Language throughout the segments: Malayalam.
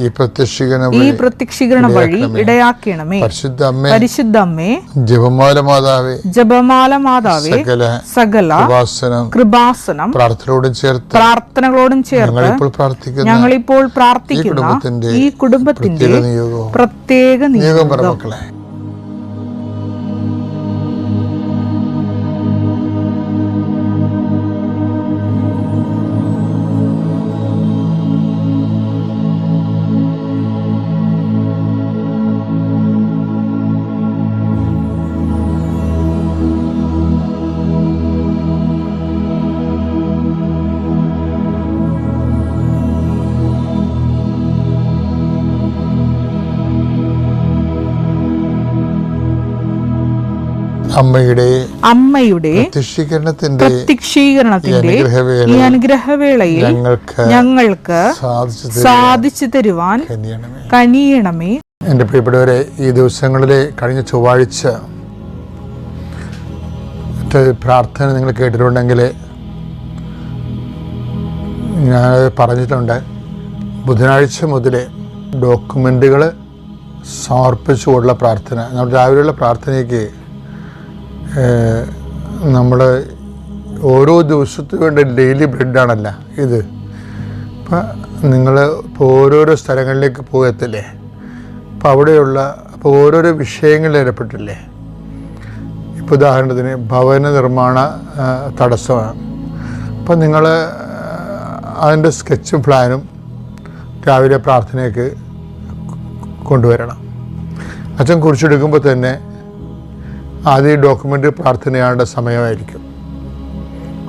ഈ പ്രത്യക്ഷീകരണ ഈ വഴി ഇടയാക്കണമേ. പരിശുദ്ധ അമ്മേ പരിശുദ്ധ അമ്മേ ജപമാല മാതാവേ ജപമാല മാതാവേ സകല ഉപാസനം കൃപാസനം പ്രാർത്ഥനയോടും ചേർത്ത് പ്രാർത്ഥനകളോടും ചേർത്ത് ഞങ്ങളിപ്പോൾ പ്രാർത്ഥിക്കുന്ന ഞങ്ങളിപ്പോൾ ഈ പ്രാർത്ഥിക്കുന്ന കുടുംബത്തിന്റെ ഈ കുടുംബത്തിന്റെ പ്രത്യേക നിയോഗം പ്രത്യേക നിയോഗം പറ നിയോഗം. മക്കളെ. അമ്മയുടെ അമ്മയുടെ പ്രത്യക്ഷീകരണത്തിന്റെ പ്രത്യക്ഷീകരണത്തിന്റെ ഈ അനുഗ്രഹവേളയിൽ ഞങ്ങൾക്ക് ഞങ്ങൾക്ക് സാധിച്ചു തരുവാൻ കനിയണമേ. എന്റെ എന്റെ പ്രിയപ്പെട്ടവരെ ഈ ദിവസങ്ങളിലെ കഴിഞ്ഞ ചൊവ്വാഴ്ച പ്രാർത്ഥന നിങ്ങൾ കേട്ടിട്ടുണ്ടെങ്കിൽ ഞാൻ പറഞ്ഞിട്ടുണ്ട്. ബുധനാഴ്ച മുതൽ ഡോക്യുമെന്റുകൾ സമർപ്പിച്ചുകൊണ്ടുള്ള പ്രാർത്ഥന. നമ്മുടെ രാവിലെയുള്ള പ്രാർത്ഥനയ്ക്ക് നമ്മൾ ഓരോ ദിവസത്തിന് വേണ്ട ഡെയിലി ബ്രെഡാണല്ല ഇത്. അപ്പം നിങ്ങൾ ഇപ്പോൾ ഓരോരോ സ്ഥലങ്ങളിലേക്ക് പോകത്തില്ലേ? അപ്പോൾ അവിടെയുള്ള അപ്പോൾ ഓരോരോ വിഷയങ്ങളിൽ ഏർപ്പെട്ടില്ലേ ഇപ്പോൾ ഉദാഹരണത്തിന് ഭവന നിർമ്മാണ തടസ്സമാണ്. അപ്പം നിങ്ങൾ അതിന്റെ സ്കെച്ചും പ്ലാനും രാവിലെ പ്രാർത്ഥനയ്ക്ക് കൊണ്ടുവരണം. അച്ഛൻ കുറിച്ചെടുക്കുമ്പോൾ തന്നെ ആദ്യം ഡോക്യുമെന്റ് പ്രാർത്ഥനയാണ്ട സമയമായിരിക്കും.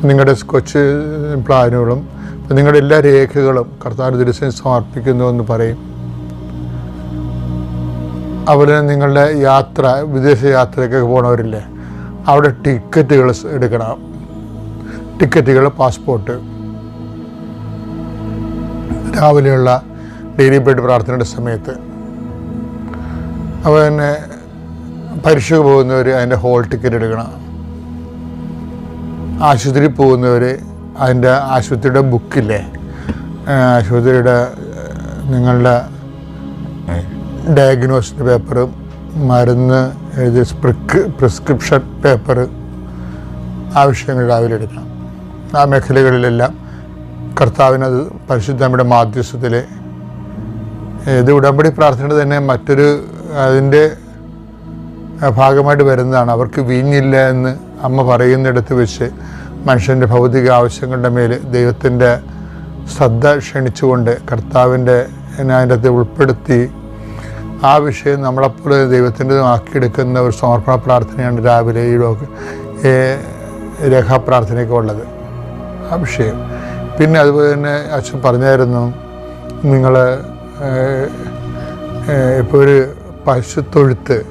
നിങ്ങളുടെ കൊച്ചു പ്ലാനുകളും നിങ്ങളുടെ എല്ലാ രേഖകളും കർത്താവിന് ദിവസം സമർപ്പിക്കുന്നു എന്ന് പറയും. അതുപോലെ നിങ്ങളുടെ യാത്ര വിദേശ യാത്രയ്ക്കൊക്കെ പോണവരില്ലേ അവിടെ ടിക്കറ്റുകൾ എടുക്കണം. ടിക്കറ്റുകൾ പാസ്പോർട്ട്. രാവിലെയുള്ള ഡെയിലി ബെഡ് പ്രാർത്ഥനയുടെ സമയത്ത്. അതുപോലെ തന്നെ പരീക്ഷയ്ക്ക് പോകുന്നവർ അതിന്റെ ഹോൾ ടിക്കറ്റ് എടുക്കണം. ആശുപത്രി പോകുന്നവർ അതിന്റെ ആശുപത്രിയുടെ ബുക്കില്ലേ? ആശുപത്രിയുടെ നിങ്ങളുടെ ഡയഗ്നോസിന്റെ പേപ്പറും മരുന്ന് എഴുതിയ പ്രിസ്ക്രിപ്ഷൻ പേപ്പർ ആവശ്യങ്ങൾ രാവിലെ എടുക്കണം. ആ മേഖലകളിലെല്ലാം കർത്താവിനത് പരിശുദ്ധമ്മയുടെ മാധ്യസ്ഥത്തിൽ ഇത് ഉടമ്പടി പ്രാർത്ഥന തന്നെ മറ്റൊരു അതിന്റെ ഭാഗമായിട്ട് വരുന്നതാണ്. അവർക്ക് വീഞ്ഞില്ല എന്ന് അമ്മ പറയുന്നിടത്ത് വെച്ച് മനുഷ്യന്റെ ഭൗതിക ആവശ്യങ്ങളുടെ മേൽ ദൈവത്തിന്റെ ശ്രദ്ധ ക്ഷണിച്ചുകൊണ്ട് കർത്താവിന്റെ അതിന്റെ അകത്ത് ഉൾപ്പെടുത്തി ആ വിഷയം നമ്മളെപ്പോലെ ദൈവത്തിന്റെ ആക്കിയെടുക്കുന്ന ഒരു സമർപ്പണ പ്രാർത്ഥനയാണ് രാവിലെ ഈ ഡോക്ക് രേഖാപ്രാർത്ഥനയൊക്കെ ഉള്ളത്. ആ വിഷയം. പിന്നെ അതുപോലെ തന്നെ അച്ഛൻ പറഞ്ഞായിരുന്നു നിങ്ങൾ ഇപ്പോൾ ഒരു പശുത്തൊഴുത്ത്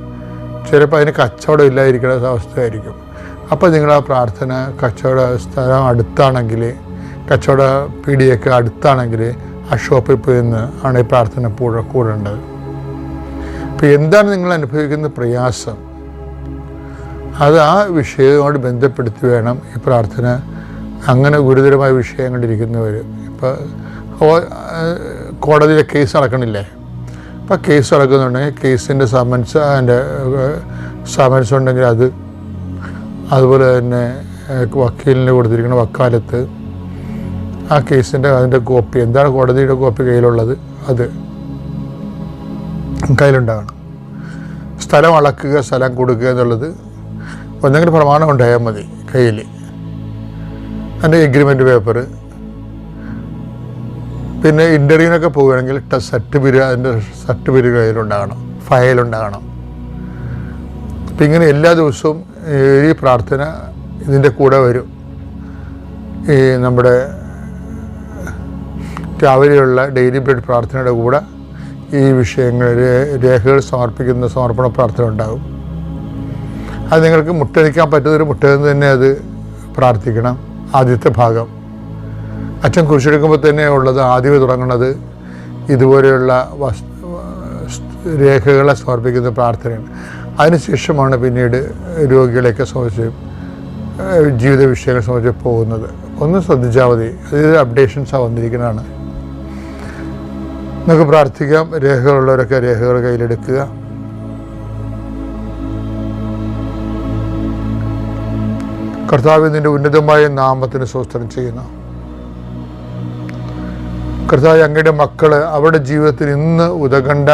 ചിലപ്പോൾ അതിന് കച്ചവടം ഇല്ലാതിരിക്കുന്ന അവസ്ഥയായിരിക്കും. അപ്പോൾ നിങ്ങൾ ആ പ്രാർത്ഥന കച്ചവട സ്ഥലം അടുത്താണെങ്കിൽ കച്ചവട പീടിയൊക്കെ അടുത്താണെങ്കിൽ ആ ഷോപ്പിൽ പോയി നിന്ന് ആണ് ഈ പ്രാർത്ഥന പൂഴ കൂടേണ്ടത്. അപ്പോൾ എന്താണ് നിങ്ങൾ അനുഭവിക്കുന്ന പ്രയാസം? അത് ആ വിഷയവുമായിട്ട് ബന്ധപ്പെടുത്തി വേണം ഈ പ്രാർത്ഥന. അങ്ങനെ ഗുരുതരമായ വിഷയം കണ്ടിരിക്കുന്നവർ ഇപ്പോൾ കോടതിയിലെ കേസ് നടക്കണില്ലേ? അപ്പോൾ കേസ് നടക്കുന്നുണ്ടെങ്കിൽ കേസിന്റെ സമൻസ് അതിന്റെ സമൻസ് ഉണ്ടെങ്കിൽ അത് അതുപോലെ തന്നെ വക്കീലിന് കൊടുത്തിരിക്കുന്ന വക്കാലത്ത് ആ കേസിന്റെ അതിന്റെ കോപ്പി എന്താണ് കോടതിയുടെ കോപ്പി കയ്യിലുള്ളത്? അത് കയ്യിലുണ്ടാകണം. സ്ഥലം അളക്കുക സ്ഥലം കൊടുക്കുക എന്നുള്ളത് ഒന്നെങ്കിൽ പ്രമാണം ഉണ്ടായാൽ മതി കയ്യിൽ അതിന്റെ എഗ്രിമെന്റ് പേപ്പർ പിന്നെ ഇന്റർവ്യൂവിനൊക്കെ പോവുകയാണെങ്കിൽ സർട്ടിഫിക്കറ്റ് അതിന്റെ സർട്ടിഫിക്കറ്റ് കയ്യിലുണ്ടാകണം ഫയലുണ്ടാകണം. അപ്പം ഇങ്ങനെ എല്ലാ ദിവസവും ഈ പ്രാർത്ഥന ഇതിന്റെ കൂടെ വരും. ഈ നമ്മുടെ രാവിലെയുള്ള ഡെയിലി ബ്രെഡ് പ്രാർത്ഥനയുടെ കൂടെ ഈ വിഷയങ്ങൾ രേഖകൾ സമർപ്പിക്കുന്ന സമർപ്പണ പ്രാർത്ഥന ഉണ്ടാകും. അത് നിങ്ങൾക്ക് മുട്ടടിക്കാൻ പറ്റുന്നൊരു മുട്ടയെന്ന് തന്നെ അത് പ്രാർത്ഥിക്കണം. ആദ്യത്തെ ഭാഗം. അച്ഛൻ കുരിശെടുക്കുമ്പോൾ തന്നെ ഉള്ളത് ആദ്യമേ തുടങ്ങുന്നത് ഇതുപോലെയുള്ള രേഖകളെ സമർപ്പിക്കുന്ന പ്രാർത്ഥനയാണ്. അതിനുശേഷമാണ് പിന്നീട് രോഗികളെയൊക്കെ സംബന്ധിച്ച് ജീവിത വിഷയങ്ങളെ സംബന്ധിച്ച് പോകുന്നത്. ഒന്ന് ശ്രദ്ധിച്ചാൽ മതി. അതായത് അപ്ഡേഷൻസാണ് വന്നിരിക്കുന്നതാണ്. നമുക്ക് പ്രാർത്ഥിക്കാം. രേഖകളുള്ളവരൊക്കെ രേഖകൾ കയ്യിലെടുക്കുക. കർത്താവ് നിന്റെ ഉന്നതമായ നാമത്തിന് സ്വസ്ത്രം ചെയ്യുന്നു. കർത്താവ് അങ്ങയുടെ മക്കൾ അവരുടെ ജീവിതത്തിൽ ഇന്ന് ഉതകണ്ട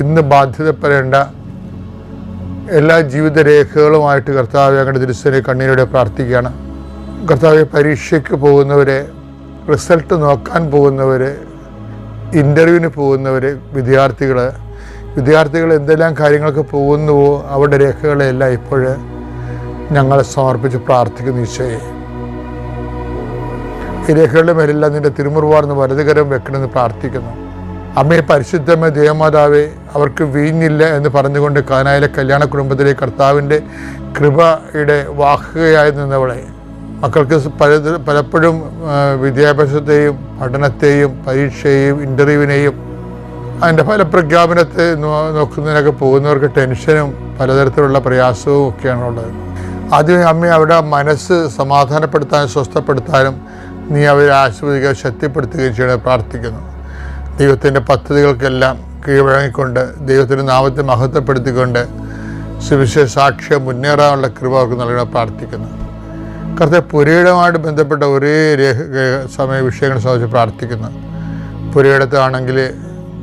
ഇന്ന് ബാധ്യതപ്പെടേണ്ട എല്ലാ ജീവിത രേഖകളുമായിട്ട് കർത്താവ് അങ്ങയുടെ തിരുസനെ കണ്ണീരോടെ പ്രാർത്ഥിക്കുകയാണ്. കർത്താവ് പരീക്ഷയ്ക്ക് പോകുന്നവരെ റിസൾട്ട് നോക്കാൻ പോകുന്നവരെ ഇന്റർവ്യൂവിന് പോകുന്നവർ വിദ്യാർത്ഥികൾ വിദ്യാർത്ഥികൾ എന്തെല്ലാം കാര്യങ്ങൾക്ക് പോകുന്നുവോ അവരുടെ രേഖകളെല്ലാം ഇപ്പോൾ ഞങ്ങളെ സമർപ്പിച്ച് പ്രാർത്ഥിക്കുന്നു ഈശോയെ. ഈ രേഖകളുടെ മേലെല്ലാം നിന്റെ തിരുമുറുവാർന്ന് വലതുകരം വെക്കണമെന്ന് പ്രാർത്ഥിക്കുന്നു. അമ്മയെ പരിശുദ്ധമ ദേവമാതാവെ അവർക്ക് വീഞ്ഞില്ല എന്ന് പറഞ്ഞുകൊണ്ട് കാനായിലെ കല്യാണ കുടുംബത്തിലെ കർത്താവിന്റെ കൃപയുടെ വാഹകയായി നിന്നവളെ മക്കൾക്ക് പല പലപ്പോഴും വിദ്യാഭ്യാസത്തെയും പഠനത്തെയും പരീക്ഷയെയും ഇന്റർവ്യൂവിനെയും അതിന്റെ ഫലപ്രഖ്യാപനത്തെ നോക്കുന്നതിനൊക്കെ പോകുന്നവർക്ക് ടെൻഷനും പലതരത്തിലുള്ള പ്രയാസവും ഒക്കെയാണുള്ളത്. ആദ്യമേ ആദ്യം അമ്മ അവിടെ മനസ്സ് സമാധാനപ്പെടുത്താനും സ്വസ്ഥപ്പെടുത്താനും നീ അവരെ ആശ്വദിക്കുക ശക്തിപ്പെടുത്തുകയും ചെയ്യണം പ്രാർത്ഥിക്കുന്നു. ദൈവത്തിന്റെ പദ്ധതികൾക്കെല്ലാം കീഴ്വഴങ്ങിക്കൊണ്ട് ദൈവത്തിന്റെ നാമത്തെ മഹത്വപ്പെടുത്തിക്കൊണ്ട് സുവിശേഷ സാക്ഷ്യം മുന്നേറാനുള്ള കൃപ അവർക്ക് നൽകണം പ്രാർത്ഥിക്കുന്നു. കറുത്ത പുരയിടമായിട്ട് ബന്ധപ്പെട്ട ഒരേ രേഖ- സമയ വിഷയങ്ങൾ സംബന്ധിച്ച് പ്രാർത്ഥിക്കുന്നു. പുരയിടത്താണെങ്കിൽ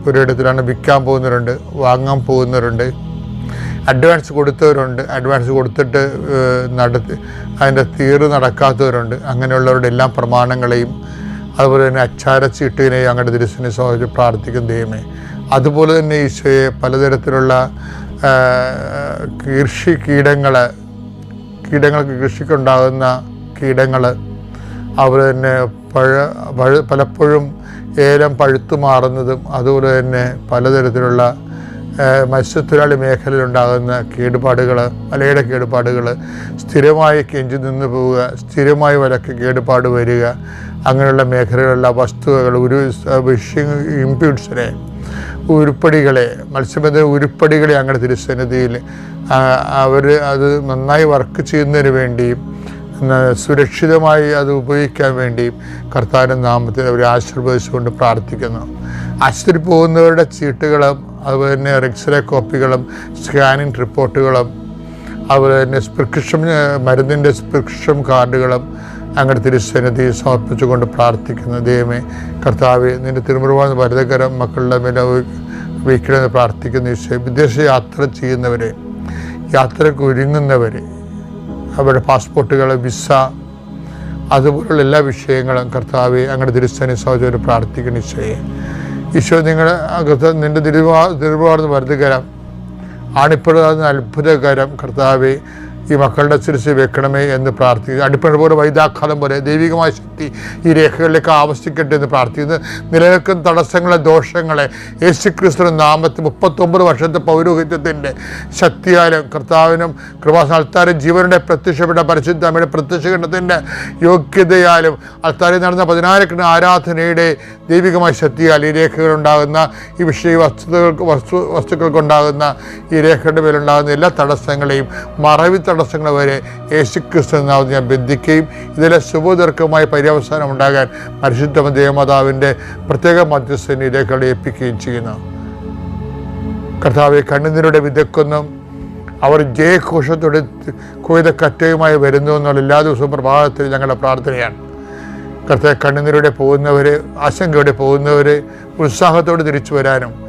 പുരയിടത്തിലാണ് വിൽക്കാൻ പോകുന്നവരുണ്ട് വാങ്ങാൻ പോകുന്നവരുണ്ട്. അഡ്വാൻസ് കൊടുത്തവരുണ്ട്. അഡ്വാൻസ് കൊടുത്തിട്ട് നടത്തി അതിന്റെ തീറ് നടക്കാത്തവരുണ്ട്. അങ്ങനെയുള്ളവരുടെ എല്ലാ പ്രമാണങ്ങളെയും അതുപോലെ തന്നെ അച്ചാര ചീട്ടിനെയും അങ്ങനെ തിരുസിനെ സംബന്ധിച്ച് പ്രാർത്ഥിക്കും ദൈവമേ. അതുപോലെ തന്നെ ഈശോയെ പലതരത്തിലുള്ള കൃഷി കീടങ്ങൾ കീടങ്ങൾക്ക് കൃഷിക്കുണ്ടാകുന്ന കീടങ്ങൾ അതുപോലെ തന്നെ പഴ പഴ പലപ്പോഴും ഏലം പഴുത്തു മാറുന്നതും അതുപോലെ തന്നെ പലതരത്തിലുള്ള മത്സ്യത്തൊഴിലാളി മേഖലയിലുണ്ടാകുന്ന കേടുപാടുകൾ വലയുടെ കേടുപാടുകൾ സ്ഥിരമായി കെഞ്ചി നിന്ന് പോവുക സ്ഥിരമായി വലക്ക് കേടുപാട് വരിക അങ്ങനെയുള്ള മേഖലകളിലുള്ള വസ്തുവകൾ ഒരു വിഷിങ് ഇമ്പ്യൂട്ട്സിനെ ഉരുപ്പടികളെ മത്സ്യബന്ധന ഉരുപ്പടികളെ അങ്ങനെ തിരുസന്നിധിയിൽ അവർ അത് നന്നായി വർക്ക് ചെയ്യുന്നതിന് വേണ്ടിയും സുരക്ഷിതമായി അത് ഉപയോഗിക്കാൻ വേണ്ടിയും കർത്താവിന്റെ നാമത്തിൽ അവരെ ആശീർവദിച്ചുകൊണ്ട് പ്രാർത്ഥിക്കുന്നു. ആശുപത്രി പോകുന്നവരുടെ ചീട്ടുകളും അതുപോലെ തന്നെ എക്സ്റേ കോപ്പികളും സ്കാനിങ് റിപ്പോർട്ടുകളും അതുപോലെ തന്നെ പ്രിസ്ക്രിപ്ഷൻ മരുന്നിന്റെ പ്രിസ്ക്രിപ്ഷൻ കാർഡുകളും അങ്ങനെ തിരുസന്നിധി സമർപ്പിച്ചുകൊണ്ട് പ്രാർത്ഥിക്കുന്ന. ദൈവമേ കർത്താവ് നിന്റെ തിരുമുറുവാൻ വരതകരം മക്കളുടെ മേലെ വീക്കണമെന്ന് പ്രാർത്ഥിക്കുന്ന ഈശോ. വിദേശ യാത്ര ചെയ്യുന്നവരെ യാത്രയ്ക്ക് ഒരുങ്ങുന്നവരെ അവരുടെ പാസ്പോർട്ടുകൾ വിസ അതുപോലുള്ള എല്ലാ വിഷയങ്ങളും കർത്താവ് അങ്ങനെ തിരുസന്നിധി സഹോദരം പ്രാർത്ഥിക്കണം ഈശോയെ. ഈശോ നിങ്ങളുടെ അകത്ത് നിന്റെ തിരുവാ തിരുവാർന്ന് ആണിപ്പോഴും അത് അത്ഭുതകരം കർത്താവെ ഈ മക്കളുടെ ശിരസ് വെക്കണമേ എന്ന് പ്രാർത്ഥിക്കുന്നു. അടിപ്പഴ പോലെ വൈദാഘാതം പോലെ ദൈവികമായ ശക്തി ഈ രേഖകളിലേക്ക് ആവശ്യിക്കട്ടെ എന്ന് പ്രാർത്ഥിക്കുന്നു. നിലനിൽക്കുന്ന തടസ്സങ്ങളെ ദോഷങ്ങളെ യേശുക്രിസ്തു നാമത്തിൽ മുപ്പത്തൊമ്പത് വർഷത്തെ പൗരോഹിത്യത്തിന്റെ ശക്തിയാലും കർത്താവിനും കൃപാസ്ഥാനത്താരും ജീവനുടെ പ്രത്യക്ഷപ്പെട്ട പരിശുദ്ധ അമ്മയുടെ പ്രത്യക്ഷകരണത്തിന്റെ യോഗ്യതയാലും അൽത്താരിൽ നടന്ന പതിനായിരക്കണ ആരാധനയുടെ ദൈവികമായ ശക്തിയാൽ ഈ രേഖകളുണ്ടാകുന്ന ഈ വിഷയ വസ്തുതകൾക്ക് വസ്തു വസ്തുക്കൾക്കുണ്ടാകുന്ന ഈ രേഖയുടെ മേലുണ്ടാകുന്ന എല്ലാ തടസ്സങ്ങളെയും മറവി തടസ്സങ്ങൾ വരെ യേശുക്രിസ്തു നാമത്തിൽ ഞാൻ ബന്ധിക്കുകയും ഇതിലെ ശുഭദീർഘമായ പര്യവസാനം ഉണ്ടാകാൻ പരിശുദ്ധ ദേവമാതാവിന്റെ പ്രത്യേക മധ്യസ്ഥനെ രേഖകളെ ഏൽപ്പിക്കുകയും ചെയ്യുന്നു. കർത്താവെ കണ്ണുനീരുടെ വിതക്കൊന്നും അവർ ജയഘോഷത്തോടെ കൊയ്ത കറ്റയുമായി വരുന്നു എന്നുള്ള എല്ലാ ദിവസവും പ്രഭാതത്തിൽ ഞങ്ങളുടെ പ്രാർത്ഥനയാണ്. കർത്താവ് കണ്ണുനീരോടെ പോകുന്നവർ ആശങ്കയോടെ പോകുന്നവർ ഉത്സാഹത്തോടെ തിരിച്ചു വരാനും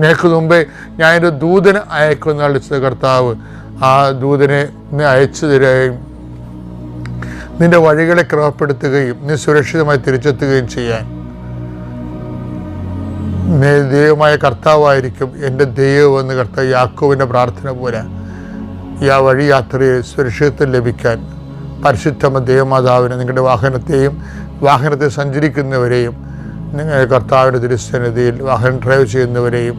നിനക്ക് മുമ്പേ ഞാൻ എന്റെ ദൂതനെ അയക്കുന്ന അളിച്ച കർത്താവ്. ആ ദൂതനെ അയച്ചു തരികയും നിന്റെ വഴികളെ ക്രമപ്പെടുത്തുകയും നീ സുരക്ഷിതമായി തിരിച്ചെത്തുകയും ചെയ്യാൻ. ദൈവമായ കർത്താവായിരിക്കും എന്റെ ദൈവം എന്ന് കർത്താവ് യാക്കോവിന്റെ പ്രാർത്ഥന പോലെ ഈ ആ വഴി യാത്രയെ സുരക്ഷിതത്വം ലഭിക്കാൻ പരിശുദ്ധമ ദൈവമാതാവിനെ നിങ്ങളുടെ വാഹനത്തെയും വാഹനത്തെ സഞ്ചരിക്കുന്നവരെയും നിങ്ങൾ കർത്താവിന്റെ തിരുസന്നിധിയിൽ വാഹനം ഡ്രൈവ് ചെയ്യുന്നവരെയും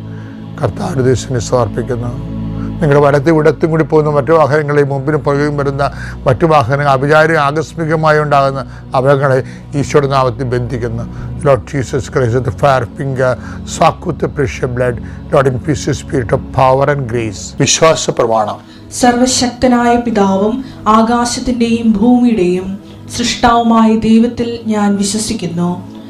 കർത്താവിന്റെ തിരുസന്നിധി സമർപ്പിക്കുന്നു. നിങ്ങളുടെ വലത്തും ഇടത്തും കൂടി പോകുന്ന മറ്റു വാഹനങ്ങളെ മുമ്പിലും പുറകിലും വരുന്ന മറ്റു വാഹനങ്ങൾ അഭിചാരം ആകസ്മികമായി ഉണ്ടാകുന്ന അപകടങ്ങളെ ഈശോയുടെ നാമത്തിൽ ബന്ധിക്കുന്നു. Lord Jesus Christ fire finger sack with precious blood Lord in peace spirit of power and grace വിശ്വാസ പ്രമാണം. സർവശക്തനായ പിതാവും ആകാശത്തിന്റെയും ഭൂമിയുടെയും സൃഷ്ടാവുമായ ദൈവത്തിൽ ഞാൻ വിശ്വസിക്കുന്നു.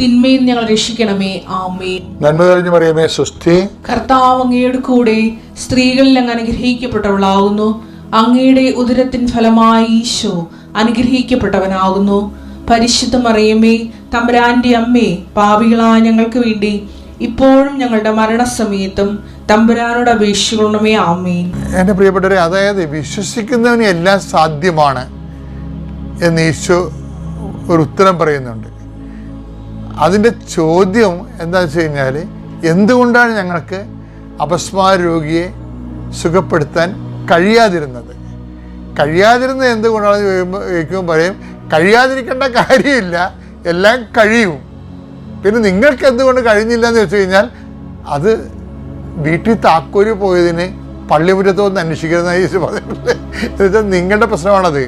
തിന്മയിൽ ഞങ്ങൾ രക്ഷിക്കണമേ. ആമേ നന്മ തെളിഞ്ഞു പറയുമേ സുസ്ഥി കർത്താവ് അങ്ങയുടെ കൂടെ സ്ത്രീകളിൽ അങ്ങ് അനുഗ്രഹിക്കപ്പെട്ടവളാകുന്നു അങ്ങയുടെ ഉദരത്തിൻ ഫലമായി ഈശോ അനുഗ്രഹിക്കപ്പെട്ടവനാകുന്നു. പരിശുദ്ധ മറിയമേ തമ്പുരാന്റെ അമ്മേ പാവികളായ ഞങ്ങൾക്ക് വേണ്ടി ഇപ്പോഴും ഞങ്ങളുടെ മരണസമയത്തും തമ്പുരാനോട് അപേക്ഷിക്കണമേ. ആമേൻ. എന്റെ പ്രിയപ്പെട്ടവരെ അതായത് വിശ്വസിക്കുന്നവന് എല്ലാം സാധ്യമാണ് എന്ന് ഈശോ ഒരു ഉത്തരം പറയുന്നുണ്ട്. അതിന്റെ ചോദ്യം എന്താ വെച്ച് കഴിഞ്ഞാൽ എന്തുകൊണ്ടാണ് ഞങ്ങൾക്ക് അപസ്മാര രോഗിയെ സുഖപ്പെടുത്താൻ കഴിയാതിരുന്നത്? കഴിയാതിരുന്നത് എന്തുകൊണ്ടാണെന്ന് ചോദിക്കുമ്പോൾ പറയും കഴിയാതിരിക്കേണ്ട കാര്യമില്ല എല്ലാം കഴിയും. പിന്നെ നിങ്ങൾക്ക് എന്തുകൊണ്ട് കഴിഞ്ഞില്ല എന്ന് വെച്ച് കഴിഞ്ഞാൽ അത് വീട്ടിൽ താക്കോൽ പോയതിന് പള്ളിമുറ്റത്ത് അന്വേഷിക്കുന്നതായി യേശു പറഞ്ഞിട്ടുണ്ട് എന്ന് വെച്ചാൽ നിങ്ങളുടെ പ്രശ്നമാണത്.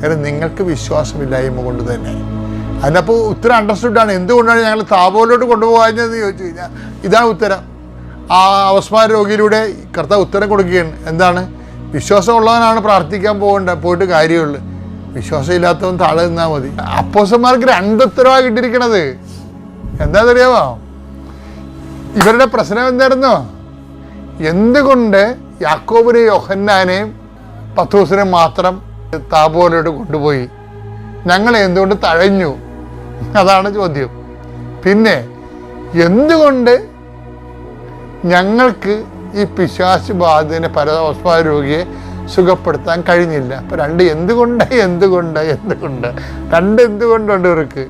കാരണം നിങ്ങൾക്ക് വിശ്വാസമില്ലായ്മ കൊണ്ട് തന്നെ. അതിനപ്പോൾ ഉത്തരം അണ്ടർസ്റ്റുഡാണ് എന്തുകൊണ്ടാണ് ഞങ്ങൾ താപോലോട്ട് കൊണ്ടുപോകാഞ്ഞതെന്ന് ചോദിച്ചു കഴിഞ്ഞാൽ ഇതാണ് ഉത്തരം. ആ അവസ്മാര രോഗിയിലൂടെ കർത്താവ് ഉത്തരം കൊടുക്കുകയാണ്. എന്താണ്? വിശ്വാസമുള്ളവനാണ് പ്രാർത്ഥിക്കാൻ പോകേണ്ട പോയിട്ട് കാര്യമുള്ളൂ. വിശ്വാസമില്ലാത്തവൻ താഴെ നിന്നാൽ മതി. അപ്പോസന്മാർക്ക് രണ്ടുത്തരവാണ് കിട്ടിയിരിക്കണത്. എന്താണെന്നറിയാമോ ഇവരുടെ പ്രശ്നം എന്തായിരുന്നോ? എന്തുകൊണ്ട് യാക്കോബിനെയും യോഹന്നാനെയും പത്തൂസിനെ മാത്രം താപോലോട്ട് കൊണ്ടുപോയി? ഞങ്ങളെ എന്തുകൊണ്ട് തഴഞ്ഞു? അതാണ് ചോദ്യം. പിന്നെ എന്തുകൊണ്ട് ഞങ്ങൾക്ക് ഈ പിശാശ് ബാധിതനെ പരദോസ്മായ രോഗിയെ സുഖപ്പെടുത്താൻ കഴിഞ്ഞില്ല? അപ്പം രണ്ട് എന്തുകൊണ്ട് എന്തുകൊണ്ട് എന്തുകൊണ്ട്? രണ്ട് എന്തുകൊണ്ടുണ്ട് ഇവർക്ക്?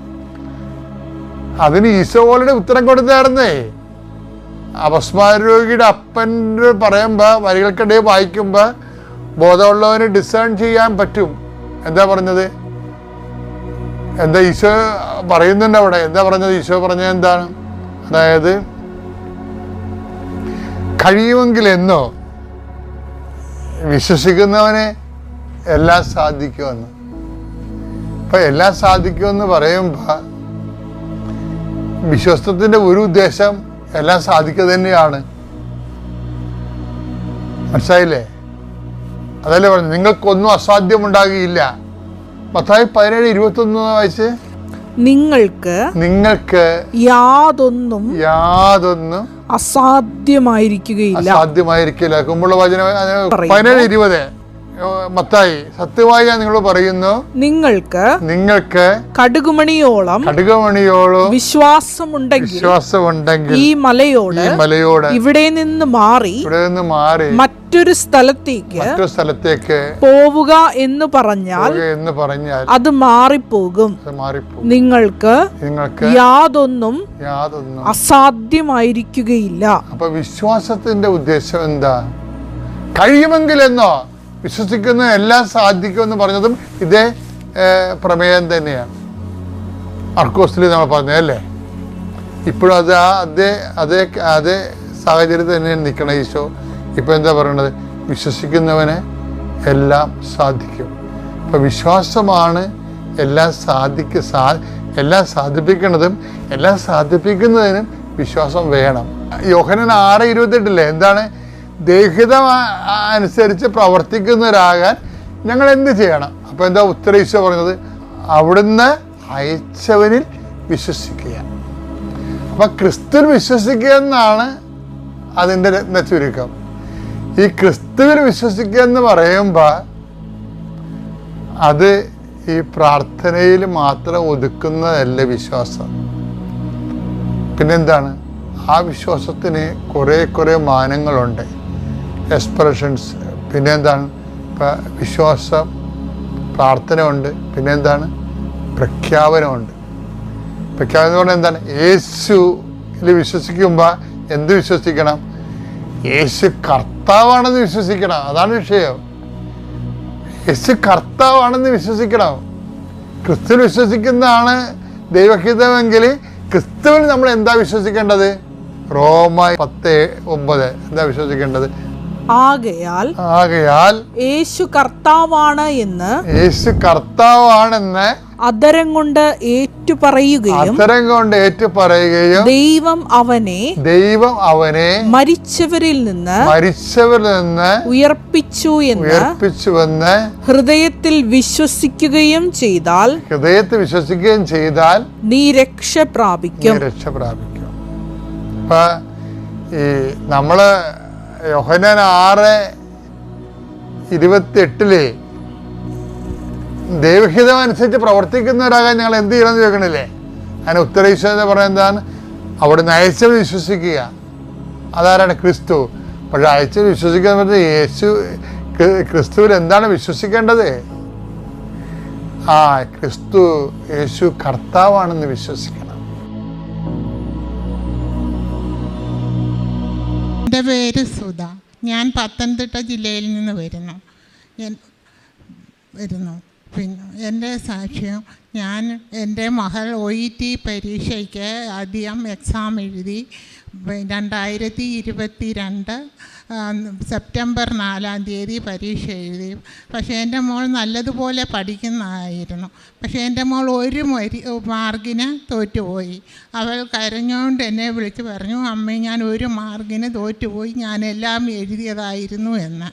അതിന് ഈശോയുടെ ഉത്തരം കൊടുത്തായിരുന്നേ. അപസ്മാര രോഗിയുടെ അപ്പന്റെ പറയുമ്പോൾ വരികൾക്കിടയിൽ വായിക്കുമ്പോൾ ബോധമുള്ളവന് ഡിസേൺ ചെയ്യാൻ പറ്റും. എന്താ പറഞ്ഞത്? എന്താ ഈശോ പറയുന്നുണ്ട് അവിടെ? എന്താ പറഞ്ഞത്? ഈശോ പറഞ്ഞത് എന്താണ്? അതായത് കഴിയുമെങ്കിൽ എന്നോ വിശ്വസിക്കുന്നവനെ എല്ലാം സാധിക്കുമെന്ന്. ഇപ്പൊ എല്ലാം സാധിക്കുമെന്ന് പറയുമ്പോൾ വിശ്വസ്തത്തിന്റെ ഒരു ഉദ്ദേശം എല്ലാം സാധിക്കുക തന്നെയാണ്. മനസ്സിലായില്ലേ? അതല്ലേ പറഞ്ഞു നിങ്ങൾക്കൊന്നും അസാധ്യമുണ്ടാകുകയില്ല മത്തായി പതിനേഴ് ഇരുപത്തൊന്ന് വായിച്ച്? നിങ്ങൾക്ക് നിങ്ങൾക്ക് യാതൊന്നും യാതൊന്നും അസാധ്യമായിരിക്കുകയില്ല. അസാധ്യമായിരിക്കില്ല. കുമ്പുള്ള വചന. പതിനേഴ് ഇരുപത്. മത്തായി സത്യമായി ഞാൻ നിങ്ങൾ പറയുന്നു. നിങ്ങൾക്ക് നിങ്ങൾക്ക് കടുകുമണിയോളം കടുകുമണിയോളം വിശ്വാസമുണ്ടെങ്കിൽ വിശ്വാസമുണ്ടെങ്കിൽ ഈ മലയോട് ഈ മലയോട് ഇവിടെ നിന്ന് മാറി ഇവിടെ നിന്ന് മാറി മറ്റൊരു സ്ഥലത്തേക്ക് മറ്റൊരു സ്ഥലത്തേക്ക് പോവുക എന്ന് പറഞ്ഞാൽ എന്ന് പറഞ്ഞാൽ അത് മാറിപ്പോകും. അത് മാറിപ്പോകും. നിങ്ങൾക്ക് നിങ്ങൾക്ക് യാതൊന്നും യാതൊന്നും അസാധ്യമായിരിക്കുകയില്ല. അപ്പൊ വിശ്വാസത്തിന്റെ ഉദ്ദേശം എന്താ? കഴിയുമെങ്കിൽ എന്നോ വിശ്വസിക്കുന്ന എല്ലാം സാധിക്കുമെന്ന് പറഞ്ഞതും ഇതേ പ്രമേയം തന്നെയാണ്. അർക്കോസ്റ്റിൽ നമ്മൾ പറഞ്ഞത് അല്ലേ? ഇപ്പോഴും അത് ആ അതേ അതേ അതേ സാഹചര്യത്തിൽ തന്നെയാണ് നിൽക്കണം ഈശോ. ഇപ്പോൾ എന്താ പറയണത്? വിശ്വസിക്കുന്നവനെ എല്ലാം സാധിക്കും. ഇപ്പം വിശ്വാസമാണ് എല്ലാം സാധിക്ക സാ എല്ലാം സാധിപ്പിക്കുന്നതും എല്ലാം സാധിപ്പിക്കുന്നതിനും വിശ്വാസം വേണം. യോഹനൻ ആറ് ഇരുപത്തെട്ടില്ലേ? എന്താണ്? ദേഹിത അനുസരിച്ച് പ്രവർത്തിക്കുന്നവരാകാൻ ഞങ്ങൾ എന്ത് ചെയ്യണം? അപ്പോൾ എന്താ ഉത്തര ഈശോ പറഞ്ഞത്? അവിടുന്ന് അയച്ചവനിൽ വിശ്വസിക്കുക. അപ്പം ക്രിസ്തുവിൽ വിശ്വസിക്കുക എന്നാണ് അതിന്റെ രത്ന ചുരുക്കം. ഈ ക്രിസ്തുവിൽ വിശ്വസിക്കുക എന്ന് പറയുമ്പോൾ അത് ഈ പ്രാർത്ഥനയിൽ മാത്രം ഒതുക്കുന്നതല്ല വിശ്വാസം. പിന്നെന്താണ്? ആ വിശ്വാസത്തിന് കുറേ കുറേ മാനങ്ങളുണ്ട്. എക്സ്പ്രഷൻസ് പിന്നെന്താണ്? വിശ്വാസം പ്രാർത്ഥന ഉണ്ട് പിന്നെന്താണ്? പ്രഖ്യാപനമുണ്ട്. പ്രഖ്യാപനം എന്ന് പറഞ്ഞാൽ എന്താണ്? യേശുവിൽ വിശ്വസിക്കുമ്പോൾ എന്ത് വിശ്വസിക്കണം? യേശു കർത്താവാണെന്ന് വിശ്വസിക്കണം. അതാണ് വിഷയം. യേശു കർത്താവാണെന്ന് വിശ്വസിക്കണം. ക്രിസ്തു വിശ്വസിക്കുന്നതാണ് ദൈവഹിതമെങ്കിൽ ക്രിസ്തുവിൽ നമ്മൾ എന്താ വിശ്വസിക്കേണ്ടത്? റോമ പത്ത് ഒമ്പത്. എന്താ വിശ്വസിക്കേണ്ടത്? ആകയാൽ ആകയാൽ യേശു കർത്താവാണ് എന്ന് യേശു കർത്താവാണെന്ന് അതരം കൊണ്ട് ഏറ്റുപറയുകയും അതരം കൊണ്ട് ഏറ്റു പറയുകയും ദൈവം അവനെ ദൈവം അവനെ മരിച്ചവരിൽ നിന്ന് മരിച്ചവരിൽ നിന്ന് ഉയർപ്പിച്ചു എന്ന് ഉയർപ്പിച്ചുവെന്ന് ഹൃദയത്തിൽ വിശ്വസിക്കുകയും ചെയ്താൽ ഹൃദയത്തിൽ വിശ്വസിക്കുകയും ചെയ്താൽ നീ രക്ഷ പ്രാപിക്കും. രക്ഷ പ്രാപിക്കും. ഈ നമ്മൾ യോഹനാൻ ആറ് ഇരുപത്തി എട്ടിൽ ദൈവഹിതം അനുസരിച്ച് പ്രവർത്തിക്കുന്നവരാകാൻ ഞങ്ങൾ എന്ത് ചെയ്യണമെന്ന് ചോദിക്കണില്ലേ? അതിന് ഉത്തരവിശ്വാസം പറയുന്നത് എന്താണ്? നിന്ന് അയച്ചവർ വിശ്വസിക്കുക. അതാരാണ് ക്രിസ്തു? പക്ഷെ അയച്ചവർ വിശ്വസിക്കുക പറഞ്ഞാൽ യേശു ക്രിസ്തുവിൽ എന്താണ് വിശ്വസിക്കേണ്ടത്? ആ ക്രിസ്തു യേശു കർത്താവാണെന്ന് വിശ്വസിക്കണം. എന്റെ പേര് സുധ. ഞാൻ പത്തനംതിട്ട ജില്ലയിൽ നിന്ന് വരുന്നു. വരുന്നു. പിന്നെ എന്റെ സാക്ഷ്യം ഞാൻ എന്റെ മകൾ ഒ ഇ ടി പരീക്ഷയ്ക്ക് ആദ്യം എക്സാം എഴുതി. രണ്ടായിരത്തി ഇരുപത്തി രണ്ട് സെപ്റ്റംബർ നാലാം തീയതി പരീക്ഷ എഴുതി. പക്ഷേ എന്റെ മോൾ നല്ലതുപോലെ പഠിക്കുന്നതായിരുന്നു. പക്ഷേ എന്റെ മോൾ ഒരു മരി മാർഗിന് തോറ്റുപോയി. അവൾ കരഞ്ഞുകൊണ്ട് എന്നെ വിളിച്ച് പറഞ്ഞു അമ്മേ ഞാൻ ഒരു മാർഗിന് തോറ്റുപോയി. ഞാൻ എല്ലാം എഴുതിയതായിരുന്നു എന്ന്.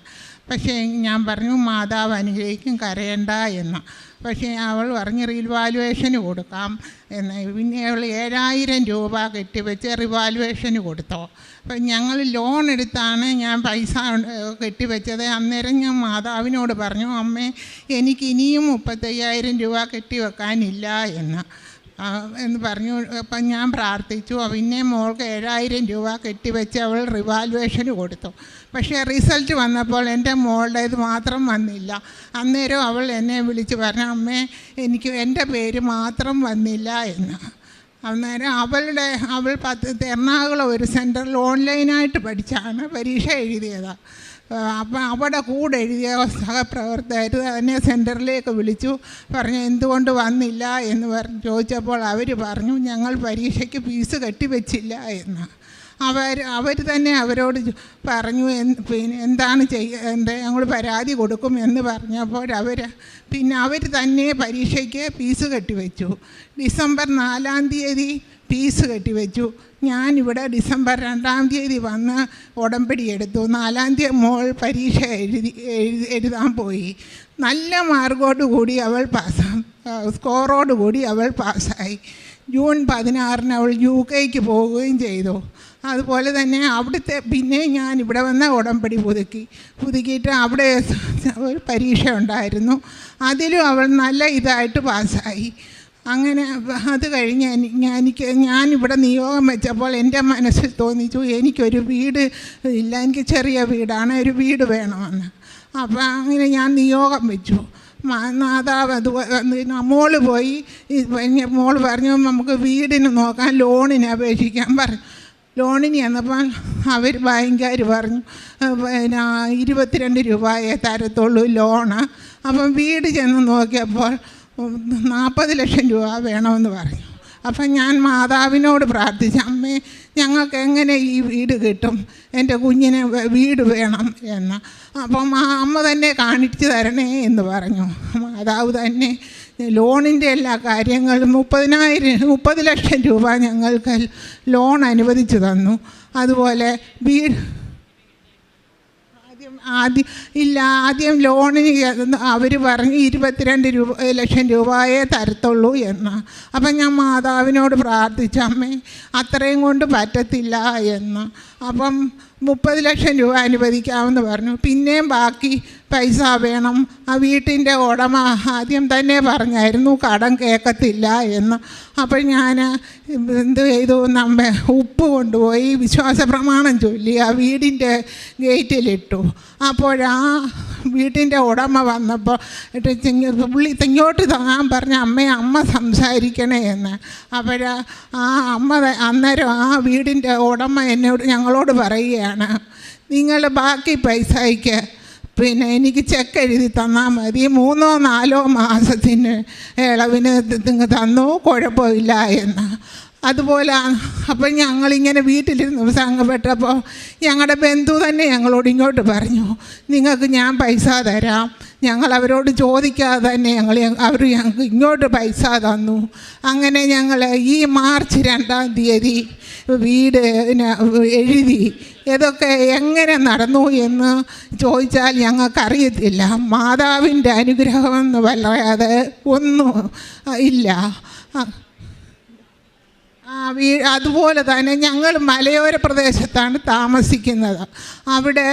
പക്ഷേ ഞാൻ പറഞ്ഞു മാതാവ് അനുഗ്രഹിക്കും കരയണ്ട എന്ന്. പക്ഷേ അവൾ പറഞ്ഞ് റിവാലുവേഷന് കൊടുക്കാം എന്ന്. പിന്നെ അവൾ ഏഴായിരം രൂപ കെട്ടിവെച്ച് റിവാലുവേഷന് കൊടുത്തോ. അപ്പം ഞങ്ങൾ ലോൺ എടുത്താണ് ഞാൻ പൈസ കെട്ടിവെച്ചത്. അന്നേരം ഞാൻ മാതാവിനോട് പറഞ്ഞു അമ്മേ എനിക്ക് ഇനിയും മുപ്പത്തയ്യായിരം രൂപ കെട്ടിവെക്കാനില്ല എന്ന്. എന്ന് പറഞ്ഞു. അപ്പം ഞാൻ പ്രാർത്ഥിച്ചു. പിന്നെ മോൾക്ക് ഏഴായിരം രൂപ കെട്ടിവെച്ച് അവൾ റിവാലുവേഷന് കൊടുത്തു. പക്ഷേ റിസൾട്ട് വന്നപ്പോൾ എന്റെ മോളുടെ ഇത് മാത്രം വന്നില്ല. അന്നേരം അവൾ എന്നെ വിളിച്ച് പറഞ്ഞു അമ്മേ എനിക്ക് എന്റെ പേര് മാത്രം വന്നില്ല എന്ന്. അന്നേരം അവളുടെ അവൾ പത്ത് എറണാകുളം ഒരു സെന്ററിൽ ഓൺലൈനായിട്ട് പഠിച്ചാണ് പരീക്ഷ എഴുതിയത്. അപ്പം അവിടെ കൂടെ എഴുതിയ സഹപ്രവർത്തകർ എന്നെ സെന്ററിലേക്ക് വിളിച്ചു. പറഞ്ഞു എന്തുകൊണ്ട് വന്നില്ല? എന്ന് പറഞ്ഞ് ചോദിച്ചപ്പോൾ അവർ പറഞ്ഞു ഞങ്ങൾ പരീക്ഷയ്ക്ക് ഫീസ് കെട്ടിവെച്ചില്ല എന്ന്. അവർ അവർ തന്നെ അവരോട് പറഞ്ഞു പിന്നെ എന്താണ് ചെയ്യേണ്ടത് ഞങ്ങൾ പരാതി കൊടുക്കും എന്ന് പറഞ്ഞപ്പോൾ അവർ പിന്നെ അവർ തന്നെ പരീക്ഷയ്ക്ക് ഫീസ് കെട്ടിവെച്ചു. ഡിസംബർ നാലാം തീയതി ഫീസ് കെട്ടിവെച്ചു ഞാനിവിടെ ഡിസംബർ രണ്ടാം തീയതി വന്ന് ഉടമ്പടി എടുത്തു. നാലാം തീയതി മോൾ പരീക്ഷ എഴുതി എഴുതാൻ പോയി. നല്ല മാർക്കോട് കൂടി അവൾ പാസ് സ്കോറോട് കൂടി അവൾ പാസ്സായി ജൂൺ പതിനാറിന് അവൾ യു കെക്ക് പോവുകയും ചെയ്തു. അതുപോലെ തന്നെ അവിടുത്തെ പിന്നെ ഞാൻ ഇവിടെ വന്ന ഉടമ്പടി പുതുക്കി. പുതുക്കിയിട്ട് അവിടെ ഒരു പരീക്ഷ ഉണ്ടായിരുന്നു. അതിലും അവൾ നല്ല ഇതായിട്ട് പാസ്സായി അങ്ങനെ അത് കഴിഞ്ഞ് എനിക്ക് ഞാനിവിടെ നിയോഗം വെച്ചപ്പോൾ എന്റെ മനസ്സിൽ തോന്നിച്ചു എനിക്കൊരു വീട് ഇല്ല എനിക്ക് ചെറിയ വീടാണ് ഒരു വീട് വേണമെന്ന്. അപ്പോൾ അങ്ങനെ ഞാൻ നിയോഗം വെച്ചു. മാതാവ് അത് മോൾ പോയി. മോൾ പറഞ്ഞു നമുക്ക് വീടിന് നോക്കാൻ ലോണിന് അപേക്ഷിക്കാൻ പറഞ്ഞു. ലോണിന് ചെന്നപ്പോൾ അവർ ബാങ്കുകാർ പറഞ്ഞു "ഏഹ് പിന്നെ ഇരുപത്തിരണ്ട് രൂപയെ തരത്തുള്ളൂ ലോണ്. അപ്പം വീട് ചെന്ന് നോക്കിയപ്പോൾ നാൽപ്പത് ലക്ഷം രൂപ വേണമെന്ന് പറഞ്ഞു. അപ്പം ഞാൻ മാതാവിനോട് പ്രാർത്ഥിച്ച അമ്മേ ഞങ്ങൾക്ക് എങ്ങനെ ഈ വീട് കിട്ടും? എന്റെ കുഞ്ഞിന് വീട് വേണം എന്ന്. അപ്പം ആ അമ്മ തന്നെ കാണിച്ചു തരണേ എന്ന് പറഞ്ഞു. മാതാവ് തന്നെ ലോണിന്റെ എല്ലാ കാര്യങ്ങളും മുപ്പതിനായിരം മുപ്പത് ലക്ഷം രൂപ ഞങ്ങൾക്ക് ലോൺ അനുവദിച്ചു തന്നു. അതുപോലെ വീട് ആദ്യം ഇല്ല ആദ്യം ലോണിന് അവർ പറഞ്ഞ് ഇരുപത്തിരണ്ട് രൂപ ലക്ഷം രൂപയേ തരത്തുള്ളൂ എന്ന്. അപ്പം ഞാൻ മാതാവിനോട് പ്രാർത്ഥിച്ചു അമ്മേ അത്രയും കൊണ്ട് പറ്റത്തില്ല എന്ന്. അപ്പം മുപ്പത് ലക്ഷം രൂപ അനുവദിക്കാമെന്ന് പറഞ്ഞു. പിന്നെയും ബാക്കി പൈസ വേണം. ആ വീട്ടിന്റെ ഉടമ ആദ്യം തന്നെ പറഞ്ഞായിരുന്നു കടം കേൾക്കത്തില്ല എന്ന്. അപ്പോൾ ഞാൻ എന്ത് ചെയ്തു? നമ്മ ഉപ്പ് കൊണ്ടുപോയി വിശ്വാസ പ്രമാണം ചൊല്ലി ആ വീടിന്റെ ഗേറ്റിലിട്ടു. അപ്പോഴാ വീട്ടിന്റെ ഉടമ വന്നപ്പോൾ പുള്ളി തെങ്ങോട്ട് താങ്ങാൻ പറഞ്ഞ അമ്മയെ അമ്മ സംസാരിക്കണേ എന്ന്. അപ്പോഴാ ആ അമ്മ അന്നേരം ആ വീടിന്റെ ഉടമ എന്നോട് ഞങ്ങളോട് പറയുകയാണ് നിങ്ങൾ ബാക്കി പൈസയ്ക്ക് പിന്നെ എനിക്ക് ചെക്ക് എഴുതി തന്നാൽ മതി. മൂന്നോ നാലോ മാസത്തിന് ഇളവിന് നിങ്ങൾ തന്നു? കുഴപ്പമില്ല എന്ന്. അതുപോലെ അപ്പം ഞങ്ങളിങ്ങനെ വീട്ടിലിരുന്ന് സംഘപ്പെട്ടപ്പോൾ ഞങ്ങളുടെ ബന്ധു തന്നെ ഞങ്ങളോട് ഇങ്ങോട്ട് പറഞ്ഞു നിങ്ങൾക്ക് ഞാൻ പൈസ തരാം. ഞങ്ങൾ അവരോട് ചോദിക്കാതെ തന്നെ ഞങ്ങൾ അവർ ഞങ്ങൾക്ക് ഇങ്ങോട്ട് പൈസ തന്നു. അങ്ങനെ ഞങ്ങൾ ഈ മാർച്ച് രണ്ടാം തീയതി വീട് എഴുതി. ഇതൊക്കെ എങ്ങനെ നടന്നു എന്ന് ചോദിച്ചാൽ ഞങ്ങൾക്കറിയത്തില്ല. മാതാവിന്റെ അനുഗ്രഹം എന്ന് പറയാതെ ഒന്നും ഇല്ല. അതുപോലെ തന്നെ ഞങ്ങൾ മലയോര പ്രദേശത്താണ് താമസിക്കുന്നത്. അവിടെ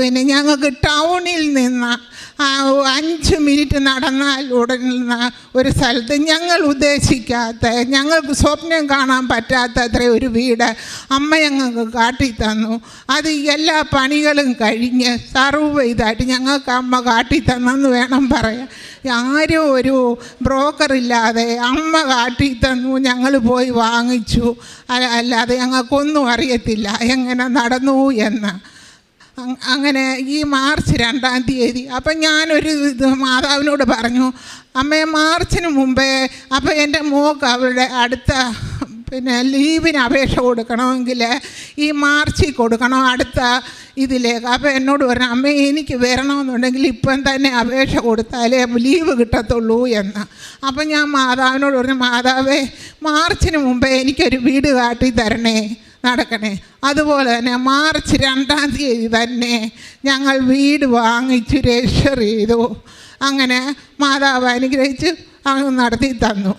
പിന്നെ ഞങ്ങൾക്ക് ടൗണിൽ നിന്ന് അഞ്ച് മിനിറ്റ് നടന്നാൽ ഉടനെ ഒരു സ്ഥലത്ത് ഞങ്ങൾ ഉദ്ദേശിക്കാത്ത ഞങ്ങൾക്ക് സ്വപ്നം കാണാൻ പറ്റാത്ത അത്ര ഒരു വീട് അമ്മ ഞങ്ങൾക്ക് കാട്ടി തന്നു അത് എല്ലാ പണികളും കഴിഞ്ഞ് സർവ് ഇതായിട്ട് ഞങ്ങൾക്ക് അമ്മ കാട്ടി തന്നെന്ന് വേണം പറയാൻ. ആരും ഒരു ബ്രോക്കറില്ലാതെ അമ്മ കാട്ടി തന്നു ഞങ്ങൾ പോയി വാങ്ങിച്ചു. അല്ലാതെ ഞങ്ങൾക്കൊന്നും അറിയത്തില്ല എങ്ങനെ നടന്നു എന്ന്. അങ്ങനെ ഈ മാർച്ച് രണ്ടാം തീയതി അപ്പം ഞാനൊരു ഇത് മാതാവിനോട് പറഞ്ഞു അമ്മയെ മാർച്ചിന് മുമ്പേ അപ്പം എന്റെ മോക്ക് അവളുടെ അടുത്ത പിന്നെ ലീവിന് അപേക്ഷ കൊടുക്കണമെങ്കിൽ ഈ മാർച്ചിൽ കൊടുക്കണം അടുത്ത ഇതിലേക്ക് അപ്പോൾ എന്നോട് പറഞ്ഞു അമ്മ എനിക്ക് വരണമെന്നുണ്ടെങ്കിൽ ഇപ്പം തന്നെ അപേക്ഷ കൊടുത്താലേ ലീവ് കിട്ടത്തുള്ളൂ എന്ന്. അപ്പം ഞാൻ മാതാവിനോട് പറഞ്ഞു മാതാവേ മാർച്ചിന് മുമ്പേ എനിക്കൊരു വീട് കാട്ടി തരണേ നടക്കണേ. അതുപോലെ തന്നെ മാർച്ച് രണ്ടാം തീയതി തന്നെ ഞങ്ങൾ വീട് വാങ്ങിച്ചു രജിസ്റ്റർ ചെയ്തു. അങ്ങനെ മാതാവ് അനുഗ്രഹിച്ച് നടത്തി തന്നു.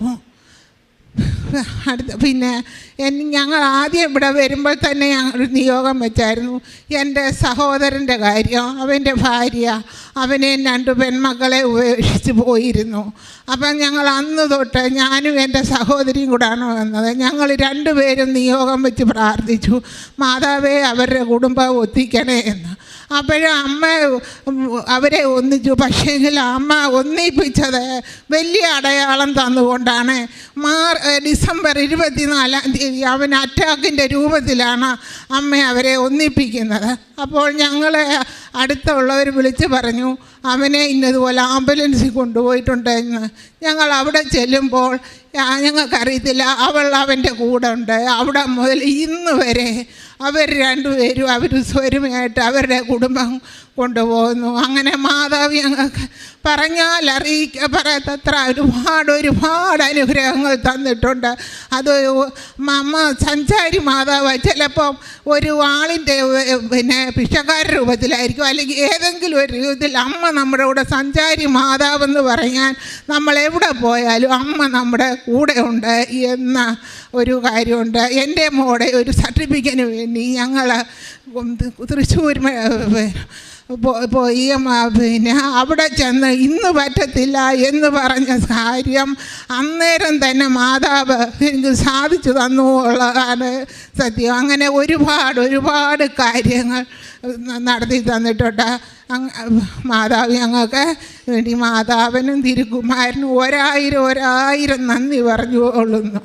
അടുത്ത പിന്നെ ഞങ്ങൾ ആദ്യം ഇവിടെ വരുമ്പോൾ തന്നെ ഞങ്ങൾ നിയോഗം വെച്ചായിരുന്നു. എന്റെ സഹോദരന്റെ കാര്യം അവന്റെ ഭാര്യ അവനെ രണ്ട് പെൺമക്കളെ ഉപേക്ഷിച്ച് പോയിരുന്നു. അപ്പം ഞങ്ങൾ അന്ന് തൊട്ട് ഞാനും എന്റെ സഹോദരിയും കൂടാണ് വന്നത്. ഞങ്ങൾ രണ്ടുപേരും നിയോഗം വെച്ച് പ്രാർത്ഥിച്ചു മാതാവേ അവരുടെ കുടുംബം ഒത്തിക്കണേ എന്ന്. അപ്പോഴും അമ്മ അവരെ ഒന്നിച്ചു. പക്ഷേങ്കിൽ അമ്മ ഒന്നിപ്പിച്ചത് വലിയ അടയാളം തന്നുകൊണ്ടാണ്. മാർ ഡിസംബർ ഇരുപത്തിനാലാം തീയതി അവൻ അറ്റാക്കിന്റെ രൂപത്തിലാണ് അമ്മ അവരെ ഒന്നിപ്പിക്കുന്നത്. അപ്പോൾ ഞങ്ങളെ അടുത്തുള്ളവർ വിളിച്ച് പറഞ്ഞു അവനെ ഇന്നതുപോലെ ആംബുലൻസിൽ കൊണ്ടുപോയിട്ടുണ്ടെന്ന് ഞങ്ങൾ അവിടെ ചെല്ലുമ്പോൾ ഞങ്ങൾക്കറിയത്തില്ല അവൾ അവന്റെ കൂടെ ഉണ്ട്. അവിടെ മുതൽ ഇന്ന് വരെ അവർ രണ്ടുപേരും അവർ സ്വരുമയായിട്ട് അവരുടെ കുടുംബം കൊണ്ടുപോകുന്നു. അങ്ങനെ മാതാവ് ഞങ്ങൾക്ക് പറഞ്ഞാൽ അറിയിക്ക പറയത്തത്ര ഒരുപാട് ഒരുപാട് അനുഗ്രഹങ്ങൾ തന്നിട്ടുണ്ട്. അത് അമ്മ സഞ്ചാരി മാതാവ് ചിലപ്പം ഒരു ആളിന്റെ പിന്നെ ഭിക്ഷക്കാര രൂപത്തിലായിരിക്കും അല്ലെങ്കിൽ ഏതെങ്കിലും ഒരു രൂപത്തിൽ അമ്മ നമ്മുടെ കൂടെ സഞ്ചാരി മാതാവെന്ന് പറയാൻ നമ്മൾ എവിടെ പോയാലും അമ്മ നമ്മുടെ കൂടെ ഉണ്ട് എന്ന ഒരു കാര്യമുണ്ട്. എന്റെ മോടെ ഒരു സർട്ടിഫിക്കറ്റിന് വേണ്ടി ഞങ്ങൾ തൃശ്ശൂർ പോയി പിന്നെ അവിടെ ചെന്ന് ഇന്ന് പറ്റത്തില്ല എന്ന് പറഞ്ഞ കാര്യം അന്നേരം തന്നെ മാതാവ് എനിക്ക് സാധിച്ചു തന്നു ഉള്ളതാണ് സത്യം. അങ്ങനെ ഒരുപാട് ഒരുപാട് കാര്യങ്ങൾ നടത്തി തന്നിട്ടുണ്ട്. മാതാവ് ഞങ്ങൾക്ക് വേണ്ടി മാതാവിനും തിരുക്കുമാരനും ഒരായിരം ഒരായിരം നന്ദി പറഞ്ഞു കൊള്ളുന്നു